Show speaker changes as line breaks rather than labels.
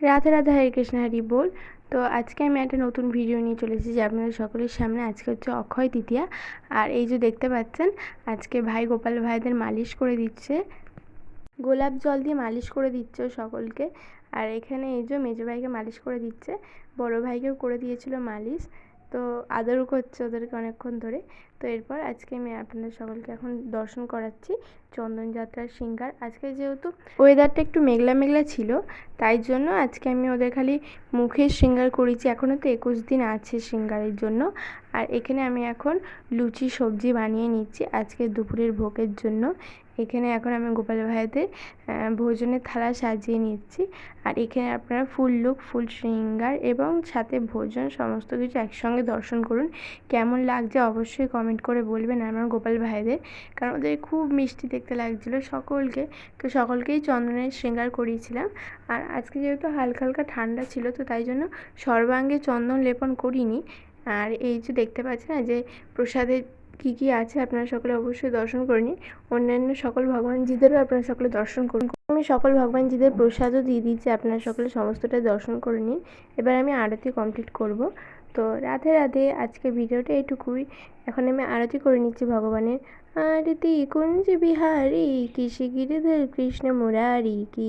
রাধে রাধা হরে কৃষ্ণ, হরি বল। তো আজকে আমি একটা নতুন ভিডিও নিয়ে চলে এসেছি আপনাদের সকলের সামনে। আজকে হচ্ছে অক্ষয় তৃতীয়া। আর এই যে দেখতে পাচ্ছেন, আজকে ভাই গোপাল ভাইদের মালিশ করে দিচ্ছে। গোলাপ জল দিয়ে মালিশ করে দিচ্ছে সকলকে। আর এখানে এই যে মেজো ভাইকে মালিশ করে দিচ্ছে, বড় ভাইকেও করে দিয়েছিল মালিশ। তো আদরও করছে ওদেরকে অনেকক্ষণ ধরে। তো এরপর আজকে আমি আপনাদের সকলকে এখন দর্শন করাচ্ছি চন্দনযাত্রার সিঙ্গার। আজকে যেহেতু ওয়েদারটা একটু মেঘলা মেঘলা ছিল, তাই জন্য আজকে আমি ওদের খালি মুখের সিঙ্গার করেছি। এখনও তো একুশ দিন আছে সিঙ্গারের জন্য। আর এখানে আমি এখন লুচি সবজি বানিয়ে নিচ্ছি আজকে দুপুরের ভোগের জন্য। এখানে এখন আমি গোপাল ভাইদের ভোজনের থালা সাজিয়ে নিচ্ছি। আর এখানে আপনারা ফুল লুক, ফুল শৃঙ্গার এবং সাথে ভোজন সমস্ত কিছু একসঙ্গে দর্শন করুন। কেমন লাগছে অবশ্যই কমেন্ট করে বলবেন আমার গোপাল ভাইদের কারণ ওদের খুব মিষ্টি দেখতে লাগছিল সকলকে। তো সকলকেই চন্দনের শৃঙ্গার করিয়েছিলাম। আর আজকে যেহেতু হালকা হালকা ঠান্ডা ছিল, তো তাই জন্য সর্বাঙ্গে চন্দন লেপন করিনি। আর এই যে দেখতে পাচ্ছেন যে প্রসাদের কী কী আছে আপনারা সকলে অবশ্যই দর্শন করে নিন। অন্যান্য সকল ভগবানজিদেরও আপনারা সকলে দর্শন করুন। আমি সকল ভগবানজিদের প্রসাদও দিয়ে দিচ্ছি আপনারা সকলে সমস্তটা দর্শন করে নিন। এবার আমি আরতি কমপ্লিট করব। তো রাধে রাধে আজকে ভিডিওটা এইটুকুই এখন আমি আরতি করে নিচ্ছি ভগবানের। আরতি কুঞ্জ বিহারি কৃষি গিরিধর কৃষ্ণ মুরারি, কি